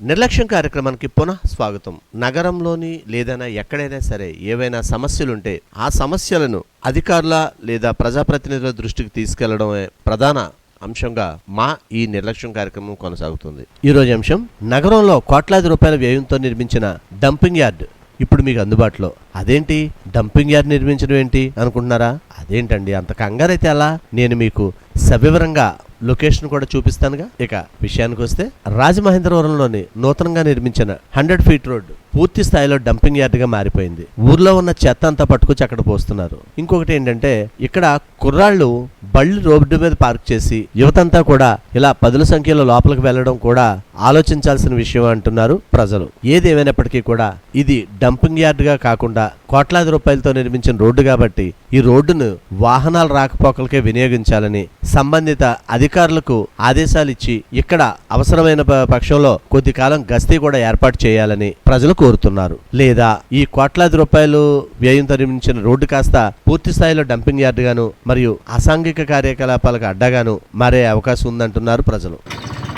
నిర్లక్ష్యం కార్యక్రమానికి పునః స్వాగతం. నగరంలోని లేదైనా ఎక్కడైనా సరే ఏవైనా సమస్యలుంటే ఆ సమస్యలను అధికారుల లేదా ప్రజాప్రతినిధుల దృష్టికి తీసుకెళ్ళడమే ప్రధాన అంశంగా మా ఈ నిర్లక్ష్యం కార్యక్రమం కొనసాగుతుంది. ఈరోజు అంశం నగరంలో కోట్లాది రూపాయల వ్యయంతో నిర్మించిన డంపింగ్ యార్డ్. ఇప్పుడు మీకు అందుబాటులో. అదేంటి? డంపింగ్ యార్డ్ నిర్మించడం ఏంటి అనుకుంటున్నారా? అదేంటండి? అంత కంగారైతే అలా నేను మీకు సవివరంగా లొకేషన్ కూడా చూపిస్తానుగా. ఇక విషయానికి వస్తే రాజమహేంద్రవరంలోని నూతనంగా నిర్మించిన హండ్రెడ్ ఫీట్ రోడ్ పూర్తి స్థాయిలో డంపింగ్ యార్డ్గా మారిపోయింది. ఊర్లో ఉన్న చెత్త అంతా పట్టుకొచ్చి అక్కడ పోస్తున్నారు. ఇంకొకటి ఏంటంటే ఇక్కడ కుర్రాళ్ళు బళ్ళు రోడ్డు మీద పార్క్ చేసి యువతంతా కూడా ఇలా పదుల సంఖ్యలో లోపలికి వెళ్ళడం కూడా ఆలోచించాల్సిన విషయం అంటున్నారు ప్రజలు. ఏదేమైనప్పటికీ కూడా ఇది డంపింగ్ యార్డ్గా కాకుండా కోట్లాది రూపాయలతో నిర్మించిన రోడ్డు కాబట్టి ఈ రోడ్డును వాహనాలు రాకపోకలకే వినియోగించాలని సంబంధిత అధికారులకు ఆదేశాలు ఇచ్చి ఇక్కడ అవసరమైన పక్షంలో కొద్ది కాలం గస్తీ కూడా ఏర్పాటు చేయాలని ప్రజలు కోరుతున్నారు. లేదా ఈ కోట్లాది రూపాయలు వ్యయం తరిమించిన రోడ్డు కాస్త పూర్తి స్థాయిలో డంపింగ్ యార్డుగాను మరియు అసాంఘిక కార్యకలాపాలకు అడ్డగాను మారే అవకాశం ఉందంటున్నారు ప్రజలు.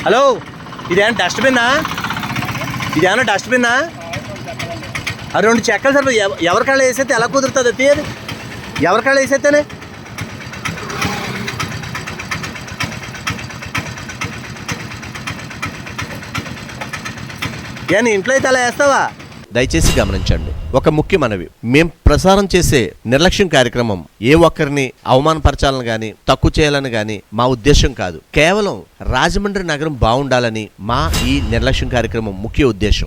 హలో ఇదేమన్నా డస్ట్బిన్నా ఇదేమన్నా డస్ట్బిన్నా ఆ రెండు చెక్కలు సార్ ఎవరి వేసైతే ఎలా కుదురుతుంది తీయదు ఎవరి వేసైతేనే కానీ ఇంట్లో అయితే అలా వేస్తావా దయచేసి గమనించండి. ఒక ముఖ్య మనవి. మేం ప్రసారం చేసే నిర్లక్ష్యం కార్యక్రమం ఏ ఒక్కరిని అవమానపరచాలని గాని తక్కువ చేయాలని గాని మా ఉద్దేశం కాదు. కేవలం రాజమండ్రి నగరం బాగుండాలని మా ఈ నిర్లక్ష్యం కార్యక్రమం ముఖ్య ఉద్దేశం